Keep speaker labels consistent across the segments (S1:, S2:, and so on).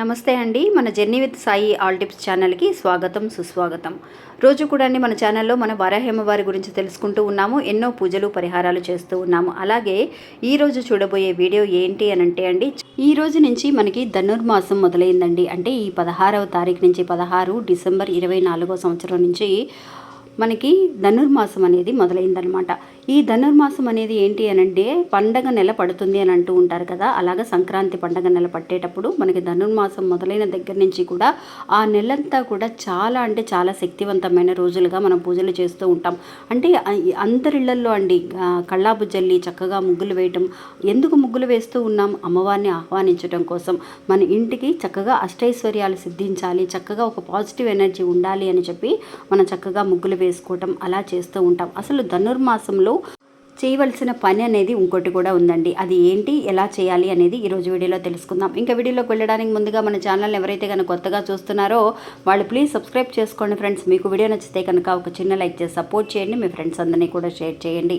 S1: నమస్తే అండి. మన journey with Sai all tips ఛానల్కి స్వాగతం సుస్వాగతం. రోజు కూడా అండి మన ఛానల్లో మన వారాహేమవారి గురించి తెలుసుకుంటూ ఉన్నాము ఎన్నో పూజలు పరిహారాలు చేస్తూ ఉన్నాము. అలాగే ఈ రోజు చూడబోయే వీడియో ఏంటి అని అంటే అండి ఈ రోజు నుంచి మనకి ధనుర్మాసం మొదలైందండి. అంటే ఈ పదహారవ తారీఖు నుంచి పదహారు డిసెంబర్ ఇరవై నాలుగో సంవత్సరం నుంచి మనకి ధనుర్మాసం అనేది మొదలైందనమాట ఈ ధనుర్మాసం అనేది ఏంటి అని అంటే పండగ నెల పడుతుంది అని అంటూ ఉంటారు కదా. అలాగ సంక్రాంతి పండగ నెల పట్టేటప్పుడు మనకి ధనుర్మాసం మొదలైన దగ్గర నుంచి కూడా ఆ నెలంతా కూడా చాలా అంటే చాలా శక్తివంతమైన రోజులుగా మనం పూజలు చేస్తూ ఉంటాం. అంటే అందరిళ్ళల్లో అండి కళ్ళాపు జల్లి చక్కగా ముగ్గులు వేయటం ఎందుకు ముగ్గులు వేస్తూ ఉన్నాం? అమ్మవారిని ఆహ్వానించడం కోసం మన ఇంటికి చక్కగా అష్టైశ్వర్యాలు సిద్ధించాలి చక్కగా ఒక పాజిటివ్ ఎనర్జీ ఉండాలి అని చెప్పి మనం చక్కగా ముగ్గులు వేసుకోవటం అలా చేస్తూ ఉంటాం. అసలు ధనుర్మాసంలో చేయవలసిన పని అనేది ఇంకోటి కూడా ఉందండి. అది ఏంటి ఎలా చేయాలి అనేది ఈరోజు వీడియోలో తెలుసుకుందాం. ఇంకా వీడియోలోకి వెళ్ళడానికి ముందుగా మన ఛానల్ ఎవరైతే కనుక కొత్తగా చూస్తున్నారో వాళ్ళు ప్లీజ్ సబ్స్క్రైబ్ చేసుకోండి ఫ్రెండ్స్. మీకు వీడియో నచ్చితే కనుక ఒక చిన్న లైక్ చేసి సపోర్ట్ చేయండి. మీ ఫ్రెండ్స్ అందరినీ కూడా షేర్ చేయండి.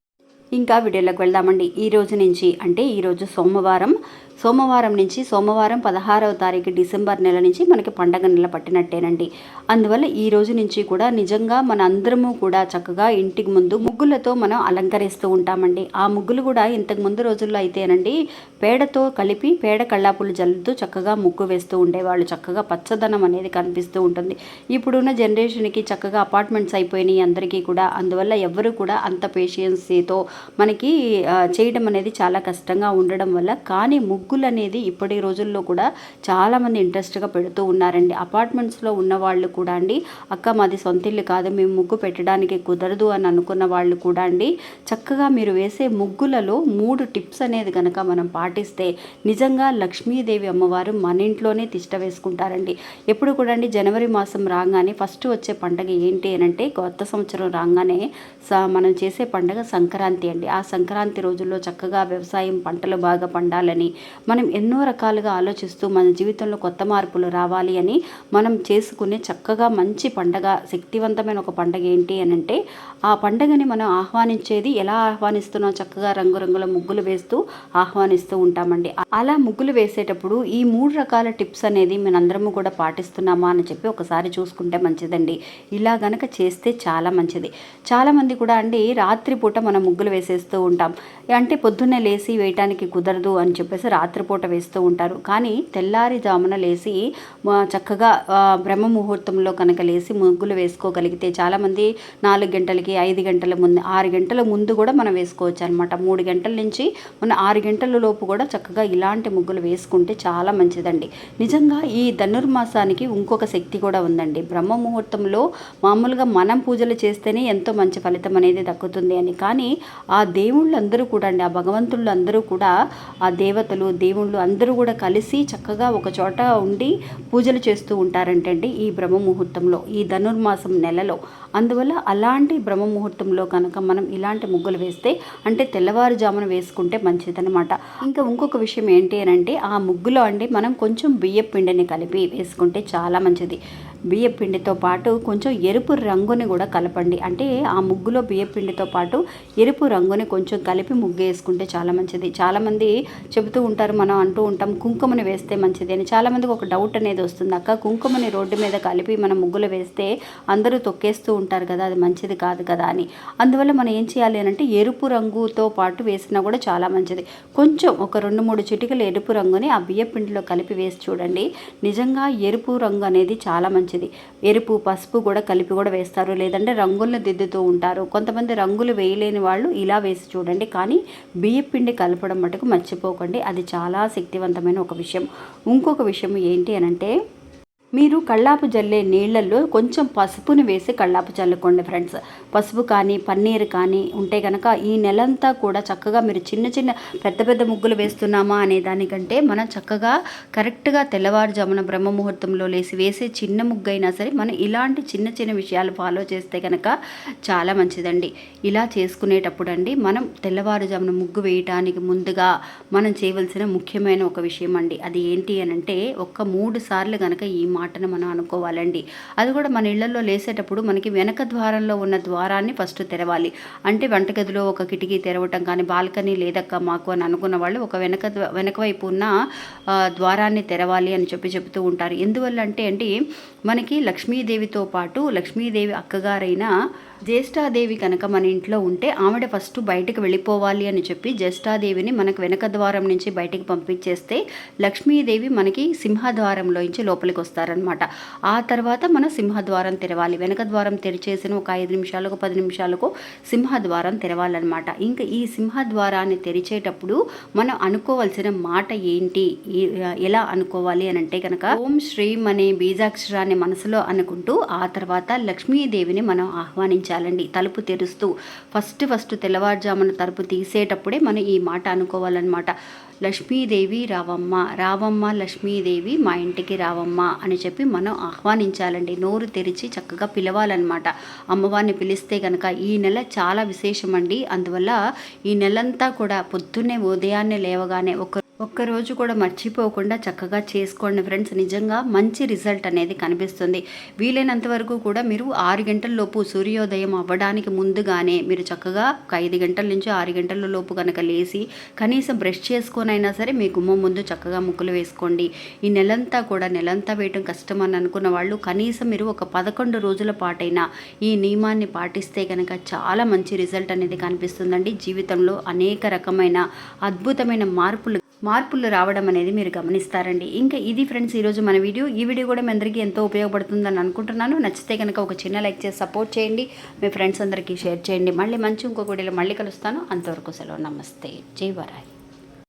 S1: ఇంకా వీడియోలోకి వెళ్దామండి. ఈ రోజు నుంచి అంటే ఈరోజు సోమవారం. సోమవారం నుంచి సోమవారం పదహారవ తారీఖు డిసెంబర్ నెల నుంచి మనకి పండగ నెల పట్టినట్టేనండి. అందువల్ల ఈ రోజు నుంచి కూడా నిజంగా మన అందరము కూడా చక్కగా ఇంటికి ముందు ముగ్గులతో మనం అలంకరిస్తూ ఉంటామండి. ఆ ముగ్గులు కూడా ఇంతకు ముందు రోజుల్లో అయితేనండి పేడతో కలిపి పేడ కళ్ళాపులు జల్లుతూ చక్కగా ముగ్గు వేస్తూ ఉండేవాళ్ళు. చక్కగా పచ్చదనం అనేది కనిపిస్తూ ఉంటుంది. ఇప్పుడున్న జనరేషన్కి చక్కగా అపార్ట్మెంట్స్ అయిపోయినాయి అందరికీ కూడా. అందువల్ల ఎవరు కూడా అంత పేషియన్సీతో మనకి చేయడం అనేది చాలా కష్టంగా ఉండడం వల్ల కానీ ముగ్గులు అనేది ఇప్పటి రోజుల్లో కూడా చాలామంది ఇంట్రెస్ట్గా పెడుతూ ఉన్నారండి. అపార్ట్మెంట్స్లో ఉన్న వాళ్ళు కూడా అండి అక్క మాది సొంత ఇల్లు కాదు మేము ముగ్గు పెట్టడానికి కుదరదు అని అనుకున్న వాళ్ళు కూడా అండి చక్కగా మీరు వేసే ముగ్గులలో మూడు టిప్స్ అనేది కనుక మనం పాటిస్తే నిజంగా లక్ష్మీదేవి అమ్మవారు మన ఇంట్లోనే తిష్ట వేసుకుంటారండి. ఎప్పుడు కూడా అండి జనవరి మాసం రాగానే ఫస్ట్ వచ్చే పండగ ఏంటి అని అంటే కొత్త సంవత్సరం రాగానే స- మనం చేసే పండగ సంక్రాంతి చేయండి. ఆ సంక్రాంతి రోజుల్లో చక్కగా వ్యవసాయం పంటలు బాగా పండాలని మనం ఎన్నో రకాలుగా ఆలోచిస్తూ మన జీవితంలో కొత్త మార్పులు రావాలి అని మనం చేసుకునే చక్కగా మంచి పండగ శక్తివంతమైన ఒక పండగ ఏంటి అని అంటే ఆ పండగని మనం ఆహ్వానించేది ఎలా ఆహ్వానిస్తున్నాం చక్కగా రంగురంగుల ముగ్గులు వేస్తూ ఆహ్వానిస్తూ ఉంటామండి. అలా ముగ్గులు వేసేటప్పుడు ఈ మూడు రకాల టిప్స్ అనేది మనందరము కూడా పాటిస్తున్నామా అని చెప్పి ఒకసారి చూసుకుంటే మంచిదండి. ఇలా గనక చేస్తే చాలా మంచిది. చాలామంది కూడా అండి రాత్రిపూట మనం ముగ్గులు వేసేస్తూ ఉంటాం. అంటే పొద్దున్నే లేచి వేయటానికి కుదరదు అని చెప్పేసి రాత్రిపూట వేస్తూ ఉంటారు. కానీ తెల్లారిజామున లేచి చక్కగా బ్రహ్మ ముహూర్తంలో కనుక లేచి ముగ్గులు వేసుకోగలిగితే చాలామంది నాలుగు గంటలకి ఐదు గంటల ముందు ఆరు గంటల ముందు కూడా మనం వేసుకోవచ్చు అనమాట మూడు గంటల నుంచి మన ఆరు గంటల లోపు కూడా చక్కగా ఇలాంటి ముగ్గులు వేసుకుంటే చాలా మంచిదండి. నిజంగా ఈ ధనుర్మాసానికి ఇంకొక శక్తి కూడా ఉందండి. బ్రహ్మ ముహూర్తంలో మామూలుగా మనం పూజలు చేస్తేనే ఎంతో మంచి ఫలితం అనేది దక్కుతుంది అని. కానీ ఆ దేవుళ్ళందరూ కూడా అండి ఆ భగవంతుళ్ళు అందరూ కూడా ఆ దేవతలు దేవుళ్ళు అందరూ కూడా కలిసి చక్కగా ఒక చోట ఉండి పూజలు చేస్తూ ఉంటారంటండి ఈ బ్రహ్మ ముహూర్తంలో ఈ ధనుర్మాసం నెలలో. అందువల్ల అలాంటి బ్రహ్మ ముహూర్తంలో కనుక మనం ఇలాంటి ముగ్గులు వేస్తే అంటే తెల్లవారుజామున వేసుకుంటే మంచిదనమాట ఇంకా ఇంకొక విషయం ఏంటి అని అంటే ఆ ముగ్గులో అండి మనం కొంచెం బియ్య పిండిని కలిపి వేసుకుంటే చాలా మంచిది. బియ్యపిండితో పాటు కొంచెం ఎరుపు రంగుని కూడా కలపండి. అంటే ఆ ముగ్గులో బియ్యపిండితో పాటు ఎరుపు రంగుని కొంచెం కలిపి ముగ్గు వేసుకుంటే చాలా మంచిది. చాలామంది చెబుతూ ఉంటారు మనం అంటూ ఉంటాం కుంకుమని వేస్తే మంచిది అని. చాలామందికి ఒక డౌట్ అనేది వస్తుంది. అక్క కుంకుమని రోడ్డు మీద కలిపి మనం ముగ్గులు వేస్తే అందరూ తొక్కేస్తూ ఉంటారు కదా అది మంచిది కాదు కదా అని. అందువల్ల మనం ఏం చేయాలి అని అంటే ఎరుపు రంగుతో పాటు వేసినా కూడా చాలా మంచిది. కొంచెం ఒక రెండు మూడు చిటికలు ఎరుపు రంగుని ఆ బియ్యపిండిలో కలిపి వేసి చూడండి. నిజంగా ఎరుపు రంగు అనేది చాలా మంచిది. మంచిది. ఎరుపు పసుపు కూడా కలిపి కూడా వేస్తారు. లేదంటే రంగులను దిద్దుతూ ఉంటారు. కొంతమంది రంగులు వేయలేని వాళ్ళు ఇలా వేసి చూడండి. కానీ బియ్య పిండి కలపడం మటుకు మర్చిపోకండి. అది చాలా శక్తివంతమైన ఒక విషయం. ఇంకొక విషయం ఏంటి అని అంటే మీరు కళ్ళాపు జల్లే నీళ్ళల్లో కొంచెం పసుపుని వేసి కళ్ళాపు చల్లుకోండి ఫ్రెండ్స్. పసుపు కానీ పన్నీర్ కానీ ఉంటే కనుక ఈ నెలంతా కూడా చక్కగా మీరు చిన్న చిన్న పెద్ద పెద్ద ముగ్గులు వేస్తున్నామా అనే దానికంటే మనం చక్కగా కరెక్ట్గా తెల్లవారుజామున బ్రహ్మ ముహూర్తంలో లేసి వేసే చిన్న ముగ్గు అయినా సరే మనం ఇలాంటి చిన్న చిన్న విషయాలు ఫాలో చేస్తే కనుక చాలా మంచిదండి. ఇలా చేసుకునేటప్పుడు అండి మనం తెల్లవారుజామున ముగ్గు వేయటానికి ముందుగా మనం చేయవలసిన ముఖ్యమైన ఒక విషయం అండి. అది ఏంటి అని అంటే ఒక్క మూడు సార్లు కనుక ఈ మాటను మనం అనుకోవాలండి. అది కూడా మన ఇళ్ళలో లేసేటప్పుడు మనకి వెనక ద్వారంలో ఉన్న ద్వారాన్ని ఫస్ట్ తెరవాలి. అంటే వంటగదిలో ఒక కిటికీ తెరవటం కానీ బాల్కనీ లేదక్క మాకు అని అనుకున్న వాళ్ళు ఒక వెనక వెనక వైపు ఉన్న ద్వారాన్ని తెరవాలి అని చెప్పి చెబుతూ ఉంటారు. ఎందువల్ల అంటే అండి మనకి లక్ష్మీదేవితో పాటు లక్ష్మీదేవి అక్కగారైన జ్యేష్ఠాదేవి కనుక మన ఇంట్లో ఉంటే ఆవిడ ఫస్ట్ బయటకు వెళ్ళిపోవాలి అని చెప్పి జ్యేష్ఠాదేవిని మనకు వెనక ద్వారం నుంచి బయటికి పంపించేస్తే లక్ష్మీదేవి మనకి సింహద్వారంలో నుంచి లోపలికి వస్తారనమాట ఆ తర్వాత మనం సింహద్వారం తెరవాలి. వెనక ద్వారం తెరిచేసిన ఒక ఐదు నిమిషాలకు పది నిమిషాలకు సింహద్వారం తెరవాలన్నమాట. ఇంకా ఈ సింహద్వారాన్ని తెరిచేటప్పుడు మనం అనుకోవాల్సిన మాట ఏంటి? ఎలా అనుకోవాలి అని అంటే కనుక ఓం శ్రీం అనే బీజాక్షరాన్ని మనసులో అనుకుంటూ ఆ తర్వాత లక్ష్మీదేవిని మనం ఆహ్వానించాలి. ఆహ్వానించాలండి తలుపు తెరుస్తూ ఫస్ట్ ఫస్ట్ తెల్లవారుజామున తలుపు తీసేటప్పుడే మనం ఈ మాట అనుకోవాలన్నమాట. లక్ష్మీదేవి రావమ్మ రావమ్మ లక్ష్మీదేవి మా ఇంటికి రావమ్మ అని చెప్పి మనం ఆహ్వానించాలండి. నోరు తెరిచి చక్కగా పిలవాలన్నమాట. అమ్మవారిని పిలిస్తే కనుక ఈ నెల చాలా విశేషమండి. అందువల్ల ఈ నెలంతా కూడా పొద్దున్నే ఉదయాన్నే లేవగానే ఒక ఒక్కరోజు కూడా మర్చిపోకుండా చక్కగా చేసుకోండి ఫ్రెండ్స్. నిజంగా మంచి రిజల్ట్ అనేది కనిపిస్తుంది. వీలైనంత వరకు కూడా మీరు ఆరు గంటల లోపు సూర్యోదయం అవ్వడానికి ముందుగానే మీరు చక్కగా ఒక ఐదు గంటల నుంచి ఆరు గంటల లోపు కనుక లేచి కనీసం బ్రష్ చేసుకొనైనా సరే మీ గుమ్మం ముందు చక్కగా ముగ్గులు వేసుకోండి. ఈ నెలంతా కూడా నెలంతా వేయటం కష్టం అని అనుకున్న వాళ్ళు కనీసం మీరు ఒక పదకొండు రోజుల పాటైనా ఈ నియమాన్ని పాటిస్తే కనుక చాలా మంచి రిజల్ట్ అనేది కనిపిస్తుందండి. జీవితంలో అనేక రకమైన అద్భుతమైన మార్పులు మార్పులు రావడం అనేది మీరు గమనిస్తారండి. ఇంకా ఇది ఫ్రెండ్స్ ఈరోజు మన వీడియో. ఈ వీడియో కూడా మీ అందరికీ ఎంతో ఉపయోగపడుతుందని అనుకుంటున్నాను. నచ్చితే కనుక ఒక చిన్న లైక్ చేసి సపోర్ట్ చేయండి. మీ ఫ్రెండ్స్ అందరికీ షేర్ చేయండి. మళ్ళీ మంచి ఇంకొక వీడియోలో మళ్ళీ కలుస్తాను. అంతవరకు సెలవు. నమస్తే. జై వరాయ్